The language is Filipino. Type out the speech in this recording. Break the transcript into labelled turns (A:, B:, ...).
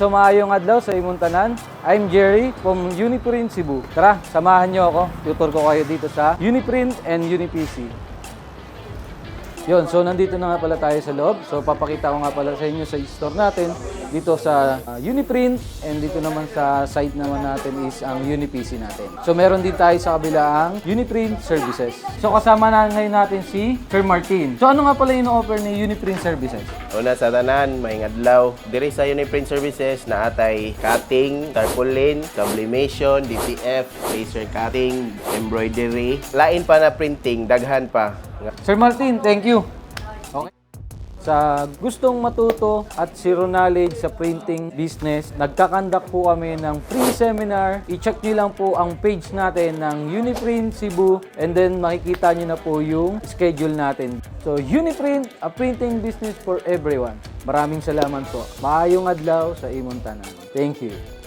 A: So maayong adlaw sa imong tanan. I'm Jerry from Uniprint Cebu. Tara, samahan niyo ako. Tutor ko kayo dito sa Uniprint and UniPC. Yun, so nandito na nga pala tayo sa loob. So papakita ko nga pala sa inyo sa store natin dito sa uh, Uniprint and dito naman sa site naman natin is ang UniPC natin. So meron din tayo sa kabila ang Uniprint Services. So kasama na ngayon natin si Sir Martin. So ano nga pala yung offer ni Uniprint Services?
B: Una sa tanan, may adlaw. Diri sa Uniprint Services na atay cutting, tarpaulin, sublimation, DTF, laser cutting, embroidery. Lain pa na printing, daghan pa.
A: Sir Martin, thank you. Sa gustong matuto at zero knowledge sa printing business, nagkakandak po kami ng free seminar. I-check nyo lang po ang page natin ng Uniprint Cebu and then makikita nyo na po yung schedule natin. So Uniprint, a printing business for everyone. Maraming salamat po. Maayong adlaw sa imong tanan. Thank you.